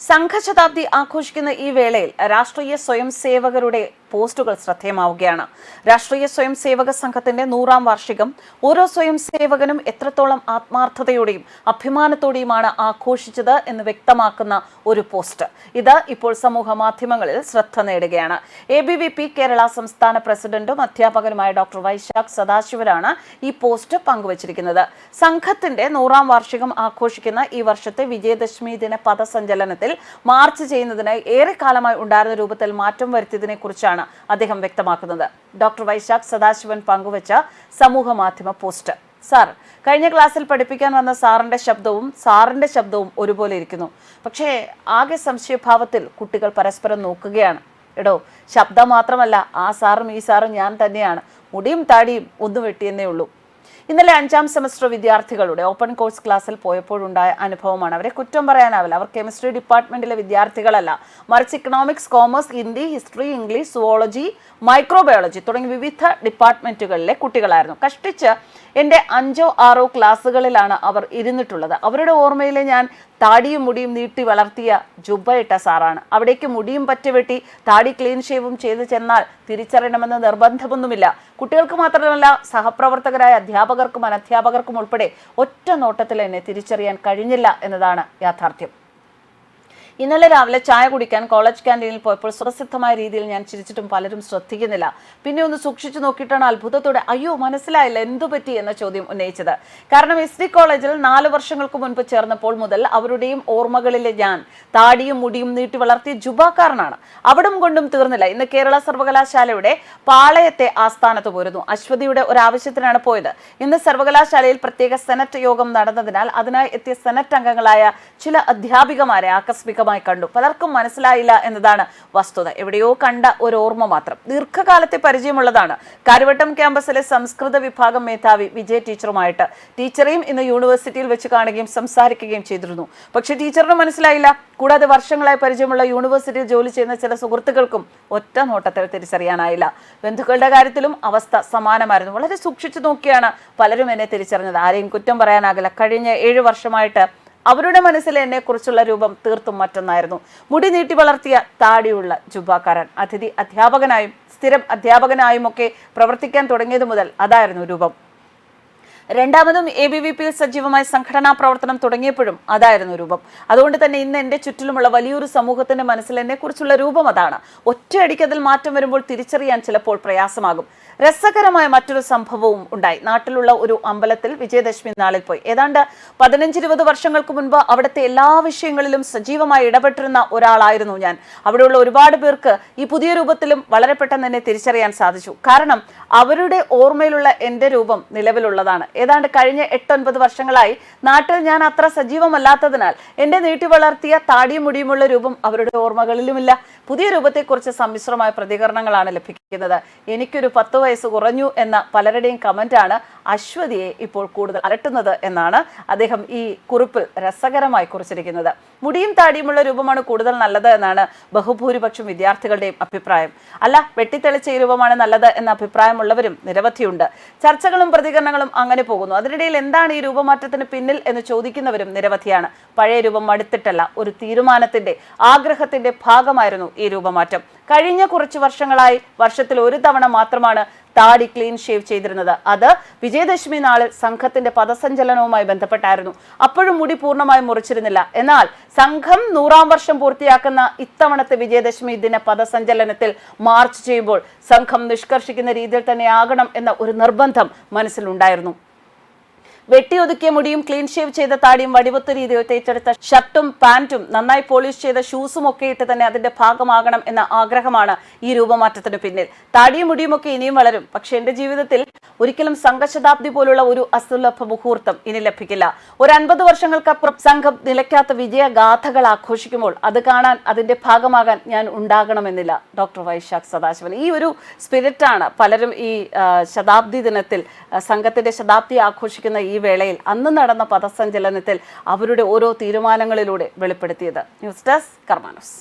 സംഘശതാബ്ദി ആഘോഷിക്കുന്ന ഈ വേളയിൽ രാഷ്ട്രീയ സ്വയം സേവകരുടെ പോസ്റ്റുകൾ ശ്രദ്ധേയമാവുകയാണ്. രാഷ്ട്രീയ സ്വയം സേവക സംഘത്തിന്റെ നൂറാം വാർഷികം ഓരോ സ്വയം സേവകനും എത്രത്തോളം ആത്മാർത്ഥതയോടെയും അഭിമാനത്തോടെയുമാണ് ആഘോഷിച്ചത് എന്ന് വ്യക്തമാക്കുന്ന ഒരു പോസ്റ്റ്. ഇത് ഇപ്പോൾ സമൂഹ മാധ്യമങ്ങളിൽ ശ്രദ്ധ നേടുകയാണ്. A B V P Kerala സംസ്ഥാന പ്രസിഡന്റും അധ്യാപകനുമായ ഡോക്ടർ വൈശാഖ് സദാശിവരാണ് ഈ പോസ്റ്റ് പങ്കുവച്ചിരിക്കുന്നത്. സംഘത്തിന്റെ നൂറാം വാർഷികം ആഘോഷിക്കുന്ന ഈ വർഷത്തെ വിജയദശമി ദിന പദസഞ്ചലനത്തിൽ മാർച്ച് ചെയ്യുന്നതിനായി ഏറെക്കാലമായി ഉണ്ടായിരുന്ന രൂപത്തിൽ മാറ്റം വരുത്തിയതിനെ കുറിച്ചാണ് അദ്ദേഹം വ്യക്തമാക്കുന്നത്. ഡോക്ടർ വൈശാഖ് സദാശിവൻ പങ്കുവച്ച സമൂഹ മാധ്യമ പോസ്റ്റ്. സാർ കഴിഞ്ഞ ക്ലാസ്സിൽ പഠിപ്പിക്കാൻ വന്ന സാറിന്റെ ശബ്ദവും സാറിന്റെ ശബ്ദവും ഒരുപോലെ ഇരിക്കുന്നു. പക്ഷേ ആകെ സംശയഭാവത്തിൽ കുട്ടികൾ പരസ്പരം നോക്കുകയാണ്. എടോ ശബ്ദം മാത്രമല്ല ആ സാറും ഈ സാറും ഞാൻ തന്നെയാണ്. മുടിയും താടിയും ഒന്നു വെട്ടിയെന്നേ ഉള്ളൂ. ഇന്നലെ അഞ്ചാം സെമസ്റ്റർ വിദ്യാർത്ഥികളുടെ ഓപ്പൺ കോഴ്സ് ക്ലാസ്സിൽ പോയപ്പോഴുണ്ടായ അനുഭവമാണ്. അവരെ കുറ്റം പറയാനാവില്ല. അവർ കെമിസ്ട്രി ഡിപ്പാർട്ട്മെന്റിലെ വിദ്യാർത്ഥികളല്ല. മറിച്ച് economics commerce Hindi history English zoology microbiology തുടങ്ങി വിവിധ ഡിപ്പാർട്ട്മെന്റുകളിലെ കുട്ടികളായിരുന്നു. കഷ്ടിച്ച് എന്റെ അഞ്ചോ ആറോ ക്ലാസ്സുകളിലാണ് അവർ ഇരുന്നിട്ടുള്ളത്. അവരുടെ ഓർമ്മയിലെ ഞാൻ താടിയും മുടിയും നീട്ടി വളർത്തിയ ജുബയിട്ട സാറാണ്. അവിടേക്ക് മുടിയും പറ്റുവെട്ടി താടി ക്ലീൻ ഷേവും ചെയ്ത് ചെന്നാൽ തിരിച്ചറിയണമെന്ന് നിർബന്ധമൊന്നുമില്ല. കുട്ടികൾക്ക് മാത്രമല്ല സഹപ്രവർത്തകരായ അധ്യാപകർക്കും അനധ്യാപകർക്കും ഉൾപ്പെടെ ഒറ്റ നോട്ടത്തിൽ എന്നെ തിരിച്ചറിയാൻ കഴിഞ്ഞില്ല എന്നതാണ് യാഥാർത്ഥ്യം. ഇന്നലെ രാവിലെ ചായ കുടിക്കാൻ കോളേജ് ക്യാന്റീനിൽ പോയപ്പോൾ സുപ്രസിദ്ധമായ രീതിയിൽ ഞാൻ ചിരിച്ചിട്ടും പലരും ശ്രദ്ധിക്കുന്നില്ല. പിന്നെ ഒന്ന് സൂക്ഷിച്ചു നോക്കിയിട്ടാണ് അത്ഭുതത്തോടെ അയ്യോ മനസ്സിലായില്ല എന്തു പറ്റി? എന്ന ചോദ്യം ഉന്നയിച്ചത്. കാരണം എസ് ഡി കോളേജിൽ നാല് വർഷങ്ങൾക്ക് മുൻപ് ചേർന്നപ്പോൾ മുതൽ അവരുടെയും ഓർമ്മകളിലെ ഞാൻ താടിയും മുടിയും നീട്ടി വളർത്തിയ ജുബാക്കാരനാണ്. അവിടം കൊണ്ടും തീർന്നില്ല. ഇന്ന് കേരള സർവകലാശാലയുടെ പാളയത്തെ ആസ്ഥാനത്ത് പോരുന്നു. അശ്വതിയുടെ ഒരു ആവശ്യത്തിനാണ് പോയത്. ഇന്ന് സർവകലാശാലയിൽ പ്രത്യേക സെനറ്റ് യോഗം നടന്നതിനാൽ അതിനായി എത്തിയ സെനറ്റ് അംഗങ്ങളായ ചില അധ്യാപികമാരെ ആകസ്മികമായി കണ്ടു. പലർക്കും മനസ്സിലായില്ല എന്നതാണ് വസ്തുത. എവിടെയോ കണ്ട ഒരു ഓർമ്മ മാത്രം. ദീർഘകാലത്തെ പരിചയമുള്ളതാണ്. കാര്യവട്ടം ക്യാമ്പസിലെ സംസ്കൃത വിഭാഗം മേധാവി വിജയ് ടീച്ചറുമായിട്ട്. ടീച്ചറെയും ഇന്ന് യൂണിവേഴ്സിറ്റിയിൽ വെച്ച് കാണുകയും സംസാരിക്കുകയും ചെയ്തിരുന്നു. പക്ഷെ ടീച്ചറിന് മനസ്സിലായില്ല. കൂടാതെ വർഷങ്ങളായി പരിചയമുള്ള യൂണിവേഴ്സിറ്റിയിൽ ജോലി ചെയ്യുന്ന ചില സുഹൃത്തുക്കൾക്കും ഒറ്റ നോട്ടത്തിൽ തിരിച്ചറിയാനായില്ല. ബന്ധുക്കളുടെ കാര്യത്തിലും അവസ്ഥ സമാനമായിരുന്നു. വളരെ സൂക്ഷിച്ചു നോക്കിയാണ് പലരും എന്നെ തിരിച്ചറിഞ്ഞത്. ആരെയും കുറ്റം പറയാനാകില്ല. കഴിഞ്ഞ ഏഴ് വർഷമായിട്ട് അവരുടെ മനസ്സിൽ എന്നെ കുറിച്ചുള്ള രൂപം തീർത്തും മറ്റൊന്നായിരുന്നു. മുടി നീട്ടി വളർത്തിയ താടിയുള്ള ജുബാക്കാരൻ അതിഥി അധ്യാപകനായും സ്ഥിരം അധ്യാപകനായും ഒക്കെ പ്രവർത്തിക്കാൻ തുടങ്ങിയതു മുതൽ അതായിരുന്നു രൂപം. രണ്ടാമതും എ ബി വി പിയിൽ സജീവമായ സംഘടനാ പ്രവർത്തനം തുടങ്ങിയപ്പോഴും അതായിരുന്നു രൂപം. അതുകൊണ്ട് തന്നെ ഇന്ന് എന്റെ ചുറ്റിലുമുള്ള വലിയൊരു സമൂഹത്തിന്റെ മനസ്സിൽ എന്നെക്കുറിച്ചുള്ള രൂപം അതാണ്. ഒറ്റയടിക്കതിൽ മാറ്റം വരുമ്പോൾ തിരിച്ചറിയാൻ ചിലപ്പോൾ പ്രയാസമാകും. രസകരമായ മറ്റൊരു സംഭവവും ഉണ്ടായി. നാട്ടിലുള്ള ഒരു അമ്പലത്തിൽ വിജയദശമി നാളിൽ പോയി. ഏതാണ്ട് പതിനഞ്ചിരുപത് വർഷങ്ങൾക്ക് മുൻപ് അവിടുത്തെ എല്ലാ വിഷയങ്ങളിലും സജീവമായി ഇടപെട്ടിരുന്ന ഒരാളായിരുന്നു ഞാൻ. അവിടെയുള്ള ഒരുപാട് പേർക്ക് ഈ പുതിയ രൂപത്തിലും വളരെ പെട്ടെന്ന് തന്നെ തിരിച്ചറിയാൻ സാധിച്ചു. കാരണം അവരുടെ ഓർമ്മയിലുള്ള എന്റെ രൂപം നിലവിലുള്ളതാണ്. ഏതാണ്ട് കഴിഞ്ഞ എട്ടൊൻപത് വർഷങ്ങളായി നാട്ടിൽ ഞാൻ അത്ര സജീവമല്ലാത്തതിനാൽ എന്റെ നീട്ടി വളർത്തിയ താടിയും മുടിയുമുള്ള രൂപം അവരുടെ ഓർമ്മകളിലുമില്ല. പുതിയ രൂപത്തെക്കുറിച്ച് സമ്മിശ്രമായ പ്രതികരണങ്ങളാണ് ലഭിക്കുന്നത്. എനിക്കൊരു പത്ത് വയസ്സ് കുറഞ്ഞു എന്ന പലരുടെയും കമന്റാണ് അശ്വതിയെ ഇപ്പോൾ കൂടുതൽ അലട്ടുന്നത് എന്നാണ് അദ്ദേഹം ഈ കുറിപ്പിൽ രസകരമായി കുറിച്ചിരിക്കുന്നത്. മുടിയും താടിയുമുള്ള രൂപമാണ് കൂടുതൽ നല്ലത് എന്നാണ് ബഹുഭൂരിപക്ഷം വിദ്യാർത്ഥികളുടെയും അഭിപ്രായം. അല്ല വെട്ടിത്തെളിച്ച ഈ രൂപമാണ് നല്ലത് എന്ന അഭിപ്രായമുള്ളവരും നിരവധിയുണ്ട്. ചർച്ചകളും പ്രതികരണങ്ങളും അങ്ങനെ പോകുന്നു. അതിനിടയിൽ എന്താണ് ഈ രൂപമാറ്റത്തിന് പിന്നിൽ എന്ന് ചോദിക്കുന്നവരും നിരവധിയാണ്. പഴയ രൂപം മടുത്തിട്ടല്ല ഒരു തീരുമാനത്തിന്റെ ആഗ്രഹത്തിന്റെ ഭാഗമായിരുന്നു ഈ രൂപമാറ്റം. കഴിഞ്ഞ കുറച്ച് വർഷങ്ങളായി വർഷത്തിൽ ഒരു തവണ മാത്രമാണ് താടി ക്ലീൻ ഷേവ് ചെയ്തിരുന്നത്. അത് വിജയദശമി നാളിൽ സംഘത്തിന്റെ പദസഞ്ചലനവുമായി ബന്ധപ്പെട്ടായിരുന്നു. അപ്പോഴും മുടി പൂർണമായി മുറിച്ചിരുന്നില്ല. എന്നാൽ സംഘം നൂറാം വർഷം പൂർത്തിയാക്കുന്ന ഇത്തവണത്തെ വിജയദശമി ദിന പദസഞ്ചലനത്തിൽ മാർച്ച് ചെയ്യുമ്പോൾ സംഘം നിഷ്കർഷിക്കുന്ന രീതിയിൽ തന്നെ ആകണം എന്ന ഒരു നിർബന്ധം മനസ്സിലുണ്ടായിരുന്നു. വെട്ടിയൊതുക്കിയ മുടിയും ക്ലീൻ ഷേവ് ചെയ്ത താടിയും വടിവത്ത് രീതിയിൽ തേച്ചെടുത്ത ഷർട്ടും പാന്റും നന്നായി പോളിഷ് ചെയ്ത ഷൂസും ഒക്കെ ഇട്ട് തന്നെ അതിന്റെ ഭാഗമാകണം എന്ന ആഗ്രഹമാണ് ഈ രൂപമാറ്റത്തിന് പിന്നിൽ. താടിയും മുടിയും ഒക്കെ ഇനിയും വളരും. പക്ഷെ എന്റെ ജീവിതത്തിൽ ഒരിക്കലും സംഘശതാബ്ദി പോലുള്ള ഒരു അസുലഭ മുഹൂർത്തം ഇനി ലഭിക്കില്ല. ഒരു അൻപത് വർഷങ്ങൾക്കപ്പുറം സംഘം നിലയ്ക്കാത്ത വിജയഗാഥകൾ ആഘോഷിക്കുമ്പോൾ അത് കാണാൻ അതിന്റെ ഭാഗമാകാൻ ഞാൻ ഉണ്ടാകണമെന്നില്ല. ഡോക്ടർ വൈശാഖ് സദാശിവൻ. ഈ ഒരു സ്പിരിറ്റാണ് പലരും ഈ ശതാബ്ദി ദിനത്തിൽ സംഘത്തിന്റെ ശതാബ്ദി ആഘോഷിക്കുന്ന ഈ വേളയിൽ അന്ന് നടന്ന പദസഞ്ചലനത്തിൽ അവരുടെ ഓരോ തീരുമാനങ്ങളിലൂടെ വെളിപ്പെടുത്തിയത്. News desk കർമാനോസ്